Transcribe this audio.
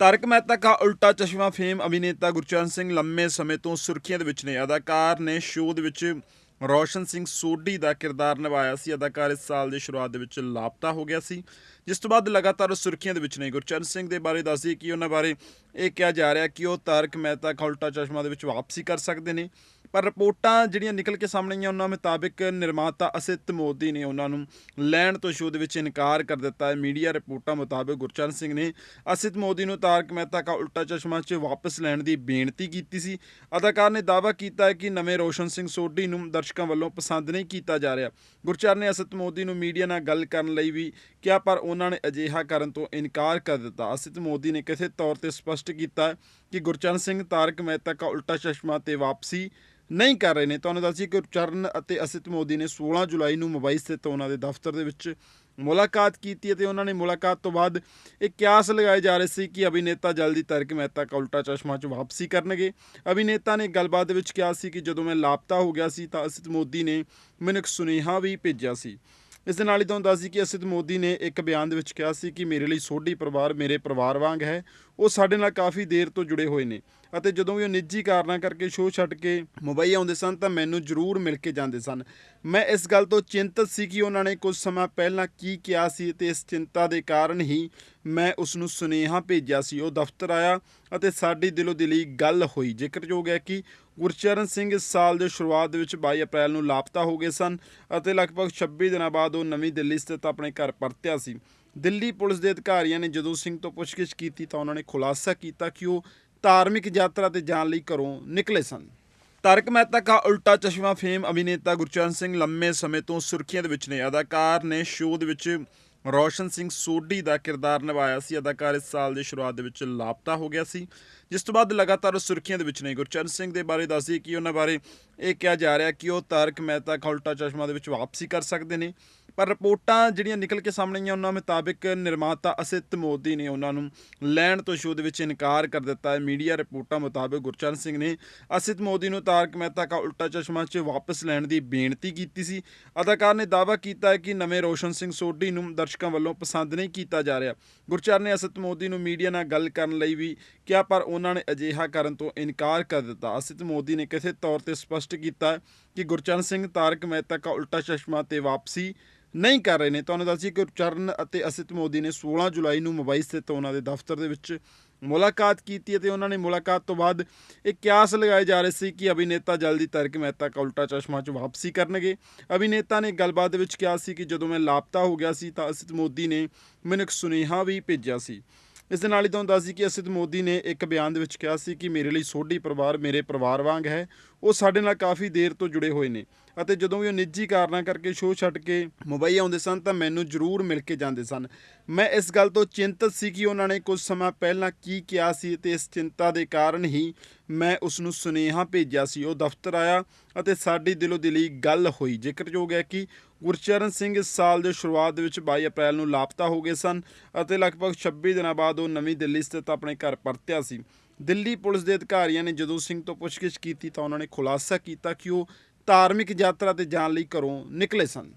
ਤਾਰਕ ਮਹਿਤਾ ਕਾ ਉਲਟਾ ਚਸ਼ਮਾ ਫੇਮ ਅਭਿਨੇਤਾ ਗੁਰਚਰਨ ਸਿੰਘ ਲੰਮੇ ਸਮੇਂ ਤੋਂ ਸੁਰਖੀਆਂ ਦੇ ਵਿੱਚ ਨੇ ਅਦਾਕਾਰ ਨੇ ਸ਼ੋਅ ਦੇ ਵਿੱਚ ਰੌਸ਼ਨ ਸਿੰਘ ਸੋਢੀ ਦਾ ਕਿਰਦਾਰ ਨਿਭਾਇਆ ਸੀ, ਅਦਾਕਾਰ ਇਸ ਸਾਲ ਦੀ ਸ਼ੁਰੂਆਤ ਦੇ ਵਿੱਚ ਲਾਪਤਾ ਹੋ ਗਿਆ ਸੀ। ਜਿਸ ਤੋਂ ਬਾਅਦ ਲਗਾਤਾਰ ਉਹ ਸੁਰਖੀਆਂ ਦੇ ਵਿੱਚ ਨੇ। ਗੁਰਚਰਨ ਸਿੰਘ ਦੇ ਬਾਰੇ ਦੱਸਦੀ ਕਿ ਉਹਨਾਂ ਬਾਰੇ ਇਹ ਕਿਹਾ ਜਾ ਰਿਹਾ ਕਿ ਉਹ ਤਾਰਕ ਮਹਿਤਾ ਕਾ ਚਸ਼ਮਾ ਦੇ ਵਿੱਚ ਵਾਪਸੀ ਕਰ ਸਕਦੇ ਨੇ। ਪਰ ਰਿਪੋਰਟਾਂ ਜਿਹੜੀਆਂ ਨਿਕਲ ਕੇ ਸਾਹਮਣੇ ਆਈਆਂ, ਉਹਨਾਂ ਮੁਤਾਬਿਕ ਨਿਰਮਾਤਾ ਅਸਿਤ ਮੋਦੀ ਨੇ ਉਹਨਾਂ ਨੂੰ ਲੈਣ ਤੋਂ ਸ਼ੋਅ ਦੇ ਵਿੱਚ ਇਨਕਾਰ ਕਰ ਦਿੱਤਾ ਹੈ। ਮੀਡੀਆ ਰਿਪੋਰਟਾਂ ਮੁਤਾਬਿਕ ਗੁਰਚਰਨ ਸਿੰਘ ਨੇ ਅਸਿਤ ਮੋਦੀ ਨੂੰ ਤਾਰਕ ਮਹਿਤਾ ਕਾ ਉਲਟਾ ਚਸ਼ਮਾ 'ਚ ਵਾਪਸ ਲੈਣ ਦੀ ਬੇਨਤੀ ਕੀਤੀ ਸੀ। ਅਦਾਕਾਰ ਨੇ ਦਾਅਵਾ ਕੀਤਾ ਹੈ ਕਿ ਨਵੇਂ ਰੋਸ਼ਨ ਸਿੰਘ ਸੋਢੀ ਨੂੰ ਦਰਸ਼ਕਾਂ ਵੱਲੋਂ ਪਸੰਦ ਨਹੀਂ ਕੀਤਾ ਜਾ ਰਿਹਾ। ਗੁਰਚਰਨ ਨੇ ਅਸਿਤ ਮੋਦੀ ਨੂੰ ਮੀਡੀਆ ਨਾਲ ਗੱਲ ਕਰਨ ਲਈ ਵੀ ਕਿਹਾ, ਪਰ ਉਹਨਾਂ ਨੇ ਅਜਿਹਾ ਕਰਨ ਤੋਂ ਇਨਕਾਰ ਕਰ ਦਿੱਤਾ। ਅਸਿਤ ਮੋਦੀ ਨੇ ਕਿਸੇ ਤੌਰ ਤੇ ਸਪਸ਼ਟ ਕੀਤਾ ਕਿ ਗੁਰਚਰਨ ਸਿੰਘ ਤਾਰਕ ਮਹਿਤਾ ਕਾ ਉਲਟਾ ਚਸ਼ਮਾ ਤੇ ਵਾਪਸੀ ਨਹੀਂ ਕਰ ਰਹੇ ਨੇ। ਤੁਹਾਨੂੰ ਦੱਸੀਏ ਕਿ ਗੁਰਚਰਨ ਅਤੇ ਅਸਿਤ ਮੋਦੀ ਨੇ 16 ਜੁਲਾਈ ਨੂੰ ਮੁੰਬਈ ਸਥਿਤ ਉਹਨਾਂ ਦੇ ਦਫ਼ਤਰ ਦੇ ਵਿੱਚ ਮੁਲਾਕਾਤ ਕੀਤੀ ਅਤੇ ਉਹਨਾਂ ਨੇ ਮੁਲਾਕਾਤ ਤੋਂ ਬਾਅਦ ਇਹ ਕਿਆਸ ਲਗਾਏ ਜਾ ਰਹੇ ਸੀ ਕਿ ਅਭਿਨੇਤਾ ਜਲਦੀ ਤਰਕ ਮਹਿਤਾ ਕਾ ਉਲਟਾ ਚਸ਼ਮਾ 'ਚ ਵਾਪਸੀ ਕਰਨਗੇ। ਅਭਿਨੇਤਾ ਨੇ ਗੱਲਬਾਤ ਦੇ ਵਿੱਚ ਕਿਹਾ ਸੀ ਕਿ ਜਦੋਂ ਮੈਂ ਲਾਪਤਾ ਹੋ ਗਿਆ ਸੀ ਤਾਂ ਅਸਿਤ ਮੋਦੀ ਨੇ ਮੈਨੂੰ ਇੱਕ ਸੁਨੇਹਾ ਵੀ ਭੇਜਿਆ ਸੀ। ਇਸ ਦੇ ਨਾਲ ਹੀ ਤੁਹਾਨੂੰ ਦੱਸ ਦਈਏ ਕਿ ਅਸਿਤ ਮੋਦੀ ਨੇ ਇੱਕ ਬਿਆਨ ਦੇ ਵਿੱਚ ਕਿਹਾ ਸੀ ਕਿ ਮੇਰੇ ਲਈ ਸੋਢੀ ਪਰਿਵਾਰ ਮੇਰੇ ਪਰਿਵਾਰ ਵਾਂਗ ਹੈ। ਉਹ ਸਾਡੇ ਨਾਲ ਕਾਫੀ ਦੇਰ ਤੋਂ ਜੁੜੇ ਹੋਏ ਨੇ। ਅਤੇ ਜਦੋਂ ਵੀ ਉਹ ਨਿੱਜੀ ਕਾਰਨਾਂ ਕਰਕੇ ਸ਼ੋਅ ਛੱਡ ਕੇ ਮੁੰਬਈ ਆਉਂਦੇ ਸਨ ਤਾਂ ਮੈਨੂੰ ਜ਼ਰੂਰ ਮਿਲ ਕੇ ਜਾਂਦੇ ਸਨ। ਮੈਂ ਇਸ ਗੱਲ ਤੋਂ ਚਿੰਤਤ ਸੀ ਕਿ ਉਹਨਾਂ ਨੇ ਕੁਝ ਸਮਾਂ ਪਹਿਲਾਂ ਕੀ ਕਿਹਾ ਸੀ ਤੇ ਇਸ ਚਿੰਤਾ ਦੇ ਕਾਰਨ ਹੀ ਮੈਂ ਉਸ ਨੂੰ ਸੁਨੇਹਾ ਭੇਜਿਆ ਸੀ। ਉਹ ਦਫ਼ਤਰ ਆਇਆ ਅਤੇ ਸਾਡੀ ਦਿਲੋਂ ਦਿਲੀ ਗੱਲ ਹੋਈ। ਜ਼ਿਕਰਯੋਗ ਹੈ ਕਿ ਗੁਰਚਰਨ ਸਿੰਘ ਇਸ ਸਾਲ ਦੇ ਸ਼ੁਰੂਆਤ ਦੇ ਵਿੱਚ 22 ਅਪ੍ਰੈਲ ਨੂੰ ਲਾਪਤਾ ਹੋ ਗਏ ਸਨ ਅਤੇ ਲਗਭਗ 26 ਦਿਨਾਂ ਬਾਅਦ ਉਹ ਨਵੀਂ ਦਿੱਲੀ ਸਥਿਤ ਆਪਣੇ ਘਰ ਪਰਤਿਆ ਸੀ। ਦਿੱਲੀ ਪੁਲਿਸ ਦੇ ਅਧਿਕਾਰੀਆਂ ਨੇ ਜਦੋਂ ਸਿੰਘ ਤੋਂ ਪੁੱਛਗਿੱਛ ਕੀਤੀ ਤਾਂ ਉਹਨਾਂ ਨੇ ਖੁਲਾਸਾ ਕੀਤਾ ਕਿ ਉਹ ਧਾਰਮਿਕ ਯਾਤਰਾ ਤੇ ਜਾਣ ਲਈ ਘਰੋਂ ਨਿਕਲੇ ਸਨ। ਤਾਰਕ ਮਹਿਤਾ ਕਾ ਉਲਟਾ ਚਸ਼ਮਾ ਫੇਮ ਅਭਿਨੇਤਾ ਗੁਰਚਰਨ ਸਿੰਘ ਲੰਮੇ ਸਮੇਂ ਤੋਂ ਸੁਰਖੀਆਂ ਦੇ ਵਿੱਚ ਨੇ। ਅਦਾਕਾਰ ਨੇ ਸ਼ੋਅ ਦੇ ਵਿੱਚ ਰੋਸ਼ਨ ਸਿੰਘ ਸੋਢੀ ਦਾ ਕਿਰਦਾਰ ਨਿਭਾਇਆ ਸੀ। ਅਦਾਕਾਰ ਇਸ ਸਾਲ ਦੀ ਸ਼ੁਰੂਆਤ ਦੇ ਵਿੱਚ ਲਾਪਤਾ ਹੋ ਗਿਆ ਸੀ। ਜਿਸ ਤੋਂ ਬਾਅਦ ਲਗਾਤਾਰ ਉਹ ਸੁਰਖੀਆਂ ਦੇ ਵਿੱਚ ਨੇ। ਗੁਰਚਰਨ ਸਿੰਘ ਦੇ ਬਾਰੇ ਦੱਸਦੀ ਕਿ ਉਹਨਾਂ ਬਾਰੇ ਇਹ ਕਿਹਾ ਜਾ ਰਿਹਾ ਕਿ ਉਹ ਤਾਰਕ ਮਹਿਤਾ ਕਾ ਚਸ਼ਮਾ ਦੇ ਵਿੱਚ ਵਾਪਸੀ ਕਰ ਸਕਦੇ ਨੇ। ਪਰ ਰਿਪੋਰਟਾਂ ਜਿਹੜੀਆਂ ਨਿਕਲ ਕੇ ਸਾਹਮਣੇ ਆਈਆਂ, ਉਹਨਾਂ ਮੁਤਾਬਿਕ ਨਿਰਮਾਤਾ ਅਸਿਤ ਮੋਦੀ ਨੇ ਉਹਨਾਂ ਨੂੰ ਲੈਣ ਤੋਂ ਸ਼ੋਅ ਦੇ ਵਿੱਚ ਇਨਕਾਰ ਕਰ ਦਿੱਤਾ ਹੈ। ਮੀਡੀਆ ਰਿਪੋਰਟਾਂ ਮੁਤਾਬਿਕ ਗੁਰਚਰਨ ਸਿੰਘ ਨੇ ਅਸਿਤ ਮੋਦੀ ਨੂੰ ਤਾਰਕ ਮਹਿਤਾ ਕਾ ਉਲਟਾ ਚਸ਼ਮਾ 'ਚ ਵਾਪਸ ਲੈਣ ਦੀ ਬੇਨਤੀ ਕੀਤੀ ਸੀ। ਅਦਾਕਾਰ ਨੇ ਦਾਅਵਾ ਕੀਤਾ ਹੈ ਕਿ ਨਵੇਂ ਰੋਸ਼ਨ ਸਿੰਘ ਸੋਢੀ ਨੂੰ ਦਰਸ਼ਕ ਵੱਲੋਂ ਪਸੰਦ ਨਹੀਂ ਕੀਤਾ ਜਾ ਰਿਹਾ। ਗੁਰਚਰਨ ਨੇ ਅਸਿਤ ਮੋਦੀ ਨੂੰ ਮੀਡੀਆ ਨਾਲ ਗੱਲ ਕਰਨ ਲਈ ਵੀ ਕਿਹਾ, ਪਰ ਉਹਨਾਂ ਨੇ ਅਜਿਹਾ ਕਰਨ ਤੋਂ ਇਨਕਾਰ ਕਰ ਦਿੱਤਾ। ਅਸਿਤ ਮੋਦੀ ਨੇ ਕਿਸੇ ਤੌਰ ਤੇ ਸਪਸ਼ਟ ਕੀਤਾ ਕਿ ਗੁਰਚਰਨ ਸਿੰਘ ਤਾਰਕ ਮਹਿਤਾ ਕਾ ਉਲਟਾ ਚਸ਼ਮਾ ਤੇ ਵਾਪਸੀ ਨਹੀਂ ਕਰ ਰਹੇ ਨੇ। ਤੁਹਾਨੂੰ ਦੱਸੀਏ ਕਿ ਗੁਰਚਰਨ ਅਤੇ ਅਸਿਤ ਮੋਦੀ ਨੇ 16 ਜੁਲਾਈ ਨੂੰ ਮੁੰਬਈ ਸਥਿਤ ਉਹਨਾਂ ਦੇ ਦਫ਼ਤਰ ਦੇ ਵਿੱਚ ਮੁਲਾਕਾਤ ਕੀਤੀ ਅਤੇ ਉਹਨਾਂ ਨੇ ਮੁਲਾਕਾਤ ਤੋਂ ਬਾਅਦ ਇਹ ਕਿਆਸ ਲਗਾਏ ਜਾ ਰਹੇ ਸੀ ਕਿ ਅਭਿਨੇਤਾ ਜਲਦੀ ਤਰਕ ਮਹਿਤਾ ਕਾ ਉਲਟਾ ਚਸ਼ਮਾ 'ਚ ਵਾਪਸੀ ਕਰਨਗੇ। ਅਭਿਨੇਤਾ ਨੇ ਗੱਲਬਾਤ ਦੇ ਵਿੱਚ ਕਿਹਾ ਸੀ ਕਿ ਜਦੋਂ ਮੈਂ ਲਾਪਤਾ ਹੋ ਗਿਆ ਸੀ ਤਾਂ ਅਸਿਤ ਮੋਦੀ ਨੇ ਮੈਨੂੰ ਇੱਕ ਸੁਨੇਹਾ ਵੀ ਭੇਜਿਆ ਸੀ। ਇਸ ਦੇ ਨਾਲ ਹੀ ਤੁਹਾਨੂੰ ਦੱਸ ਦਈਏ ਕਿ ਅਸਿਤ ਮੋਦੀ ਨੇ ਇੱਕ ਬਿਆਨ ਦੇ ਵਿੱਚ ਕਿਹਾ ਸੀ ਕਿ ਮੇਰੇ ਲਈ ਸੋਢੀ ਪਰਿਵਾਰ ਮੇਰੇ ਪਰਿਵਾਰ ਵਾਂਗ ਹੈ। ਉਹ ਸਾਡੇ ਨਾਲ ਕਾਫੀ ਦੇਰ ਤੋਂ ਜੁੜੇ ਹੋਏ ਨੇ ਅਤੇ ਜਦੋਂ ਵੀ ਉਹ ਨਿੱਜੀ ਕਾਰਨਾਂ ਕਰਕੇ ਸ਼ੋਅ ਛੱਡ ਕੇ ਮੁੰਬਈ ਆਉਂਦੇ ਸਨ ਤਾਂ ਮੈਨੂੰ ਜ਼ਰੂਰ ਮਿਲ ਕੇ ਜਾਂਦੇ ਸਨ। ਮੈਂ ਇਸ ਗੱਲ ਤੋਂ ਚਿੰਤਤ ਸੀ ਕਿ ਉਹਨਾਂ ਨੇ ਕੁਝ ਸਮਾਂ ਪਹਿਲਾਂ ਕੀ ਕਿਹਾ ਸੀ ਤੇ ਇਸ ਚਿੰਤਾ ਦੇ ਕਾਰਨ ਹੀ ਮੈਂ ਉਸ ਨੂੰ ਸੁਨੇਹਾ ਭੇਜਿਆ ਸੀ। ਉਹ ਦਫ਼ਤਰ ਆਇਆ ਅਤੇ ਸਾਡੀ ਦਿਲੋਂ ਦਿਲੀ ਗੱਲ ਹੋਈ। ਜ਼ਿਕਰਯੋਗ ਹੈ ਕਿ ਗੁਰਚਰਨ ਸਿੰਘ ਇਸ ਸਾਲ ਦੇ ਸ਼ੁਰੂਆਤ ਦੇ ਵਿੱਚ 22 ਅਪ੍ਰੈਲ ਨੂੰ ਲਾਪਤਾ ਹੋ ਗਏ ਸਨ ਅਤੇ ਲਗਭਗ 26 ਦਿਨਾਂ ਬਾਅਦ ਉਹ ਨਵੀਂ ਦਿੱਲੀ ਸਥਿਤ ਆਪਣੇ ਘਰ ਪਰਤਿਆ ਸੀ। ਦਿੱਲੀ ਪੁਲਿਸ ਦੇ ਅਧਿਕਾਰੀਆਂ ਨੇ ਜਦੋਂ ਸਿੰਘ ਤੋਂ ਪੁੱਛਗਿੱਛ ਕੀਤੀ ਤਾਂ ਉਹਨਾਂ ਨੇ ਖੁਲਾਸਾ ਕੀਤਾ ਕਿ ਉਹ ਧਾਰਮਿਕ ਯਾਤਰਾ ਤੇ ਜਾਣ ਲਈ ਘਰੋਂ ਨਿਕਲੇ ਸਨ।